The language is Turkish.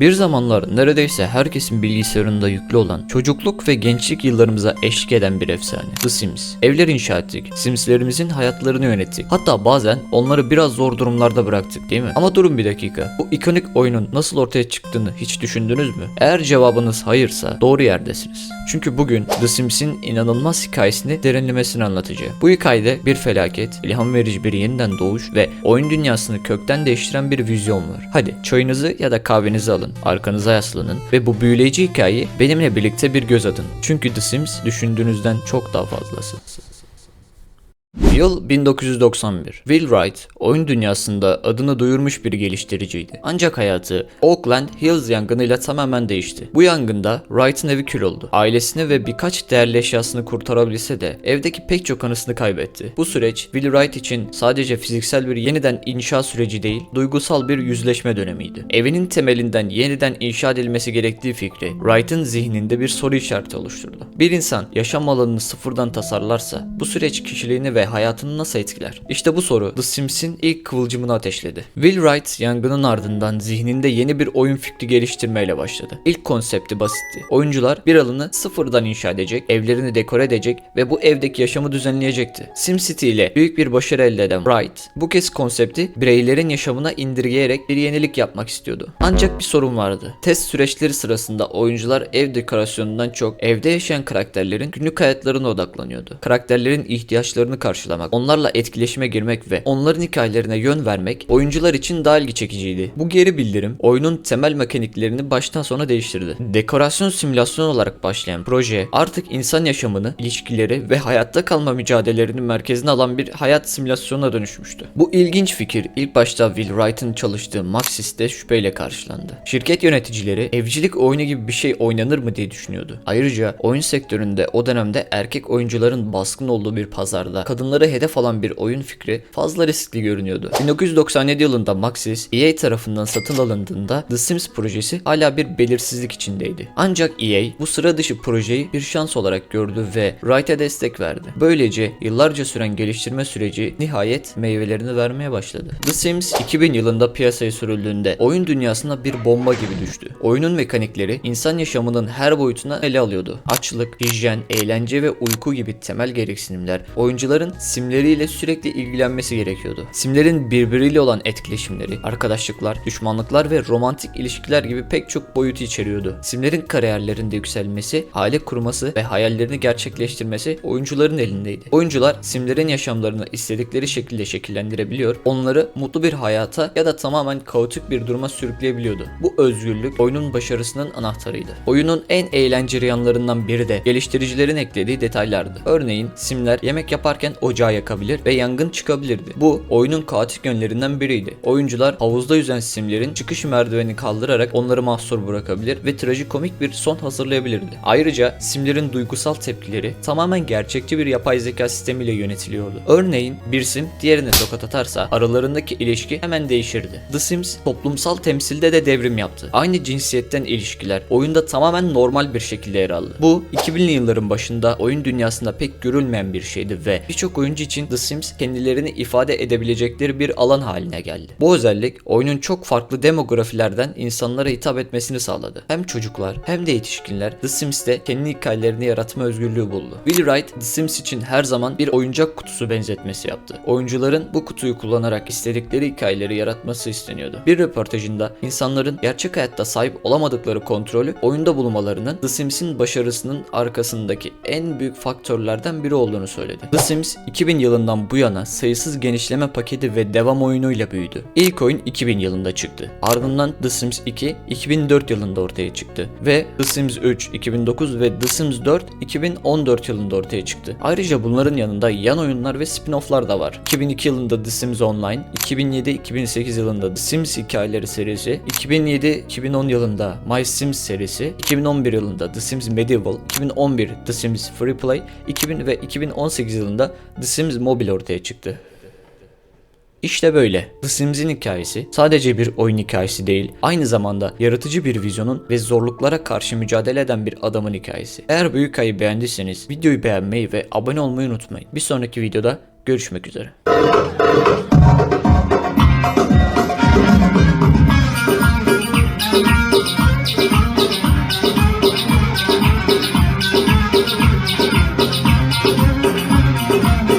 Bir zamanlar neredeyse herkesin bilgisayarında yüklü olan, çocukluk ve gençlik yıllarımıza eşlik eden bir efsane. The Sims. Evler inşa ettik, Simslerimizin hayatlarını yönettik. Hatta bazen onları biraz zor durumlarda bıraktık değil mi? Ama durun bir dakika. Bu ikonik oyunun nasıl ortaya çıktığını hiç düşündünüz mü? Eğer cevabınız hayırsa doğru yerdesiniz. Çünkü bugün The Sims'in inanılmaz hikayesini derinlemesine anlatacağım. Bu hikayede bir felaket, ilham verici bir yeniden doğuş ve oyun dünyasını kökten değiştiren bir vizyon var. Hadi çayınızı ya da kahvenizi alın, arkanıza yaslanın ve bu büyüleyici hikayeyi benimle birlikte bir göz atın. Çünkü The Sims düşündüğünüzden çok daha fazlası. Yıl 1991. Will Wright, oyun dünyasında adını duyurmuş bir geliştiriciydi. Ancak hayatı Oakland Hills yangınıyla tamamen değişti. Bu yangında Wright'ın evi kül oldu. Ailesini ve birkaç değerli eşyasını kurtarabilse de evdeki pek çok anısını kaybetti. Bu süreç Will Wright için sadece fiziksel bir yeniden inşa süreci değil, duygusal bir yüzleşme dönemiydi. Evinin temelinden yeniden inşa edilmesi gerektiği fikri Wright'ın zihninde bir soru işareti oluşturdu. Bir insan yaşam alanını sıfırdan tasarlarsa bu süreç kişiliğini ve hayatını nasıl etkiler? İşte bu soru The Sims'in ilk kıvılcımını ateşledi. Will Wright yangının ardından zihninde yeni bir oyun fikri geliştirmeyle başladı. İlk konsepti basitti. Oyuncular bir alanı sıfırdan inşa edecek, evlerini dekore edecek ve bu evdeki yaşamı düzenleyecekti. SimCity ile büyük bir başarı elde eden Wright bu kez konsepti bireylerin yaşamına indirgeyerek bir yenilik yapmak istiyordu. Ancak bir sorun vardı. Test süreçleri sırasında oyuncular ev dekorasyonundan çok evde yaşayan karakterlerin günlük hayatlarına odaklanıyordu. Karakterlerin ihtiyaçlarını karşılamak, onlarla etkileşime girmek ve onların hikayelerine yön vermek oyuncular için daha ilgi çekiciydi. Bu geri bildirim oyunun temel mekaniklerini baştan sona değiştirdi. Dekorasyon simülasyon olarak başlayan proje artık insan yaşamını, ilişkileri ve hayatta kalma mücadelelerinin merkezine alan bir hayat simülasyonuna dönüşmüştü. Bu ilginç fikir ilk başta Will Wright'ın çalıştığı Maxis'te şüpheyle karşılandı. Şirket yöneticileri evcilik oyunu gibi bir şey oynanır mı diye düşünüyordu. Ayrıca oyun sektöründe o dönemde erkek oyuncuların baskın olduğu bir pazarda kadınları hedef alan bir oyun fikri fazla riskli görünüyordu. 1997 yılında Maxis EA tarafından satın alındığında The Sims projesi hala bir belirsizlik içindeydi. Ancak EA bu sıra dışı projeyi bir şans olarak gördü ve Wright'e destek verdi. Böylece yıllarca süren geliştirme süreci nihayet meyvelerini vermeye başladı. The Sims 2000 yılında piyasaya sürüldüğünde oyun dünyasına bir bomba gibi düştü. Oyunun mekanikleri insan yaşamının her boyutuna ele alıyordu. Açlık, hijyen, eğlence ve uyku gibi temel gereksinimler oyuncuların simleriyle sürekli ilgilenmesi gerekiyordu. Simlerin birbiriyle olan etkileşimleri, arkadaşlıklar, düşmanlıklar ve romantik ilişkiler gibi pek çok boyutu içeriyordu. Simlerin kariyerlerinde yükselmesi, aile kurması ve hayallerini gerçekleştirmesi oyuncuların elindeydi. Oyuncular simlerin yaşamlarını istedikleri şekilde şekillendirebiliyor, onları mutlu bir hayata ya da tamamen kaotik bir duruma sürükleyebiliyordu. Bu özgürlük oyunun başarısının anahtarıydı. Oyunun en eğlenceli yanlarından biri de geliştiricilerin eklediği detaylardı. Örneğin simler yemek yaparken ocağı yakabilir ve yangın çıkabilirdi. Bu oyunun kaotik yönlerinden biriydi. Oyuncular havuzda yüzen simlerin çıkış merdivenini kaldırarak onları mahsur bırakabilir ve trajikomik bir son hazırlayabilirdi. Ayrıca simlerin duygusal tepkileri tamamen gerçekçi bir yapay zeka sistemiyle yönetiliyordu. Örneğin bir sim diğerine tokat atarsa aralarındaki ilişki hemen değişirdi. The Sims toplumsal temsilde de devrim yaptı. Aynı cinsiyetten ilişkiler oyunda tamamen normal bir şekilde yer aldı. Bu 2000'li yılların başında oyun dünyasında pek görülmeyen bir şeydi ve birçok oyuncu için The Sims kendilerini ifade edebilecekleri bir alan haline geldi. Bu özellik oyunun çok farklı demografilerden insanlara hitap etmesini sağladı. Hem çocuklar hem de yetişkinler The Sims'te kendi hikayelerini yaratma özgürlüğü buldu. Will Wright The Sims için her zaman bir oyuncak kutusu benzetmesi yaptı. Oyuncuların bu kutuyu kullanarak istedikleri hikayeleri yaratması isteniyordu. Bir röportajında insanların gerçek hayatta sahip olamadıkları kontrolü oyunda bulmalarının The Sims'in başarısının arkasındaki en büyük faktörlerden biri olduğunu söyledi. The Sims 2000 yılından bu yana sayısız genişleme paketi ve devam oyunuyla büyüdü. İlk oyun 2000 yılında çıktı. Ardından The Sims 2 2004 yılında ortaya çıktı ve The Sims 3 2009 ve The Sims 4 2014 yılında ortaya çıktı. Ayrıca bunların yanında yan oyunlar ve spin-off'lar da var. 2002 yılında The Sims Online, 2007-2008 yılında The Sims hikayeleri serisi, 2007-2010 yılında My Sims serisi, 2011 yılında The Sims Medieval, 2011 The Sims Free Play, 2000 ve 2018 yılında The Sims Mobile ortaya çıktı. İşte böyle. The Sims'in hikayesi sadece bir oyun hikayesi değil, aynı zamanda yaratıcı bir vizyonun ve zorluklara karşı mücadele eden bir adamın hikayesi. Eğer bu hikayeyi beğendiyseniz videoyu beğenmeyi ve abone olmayı unutmayın. Bir sonraki videoda görüşmek üzere.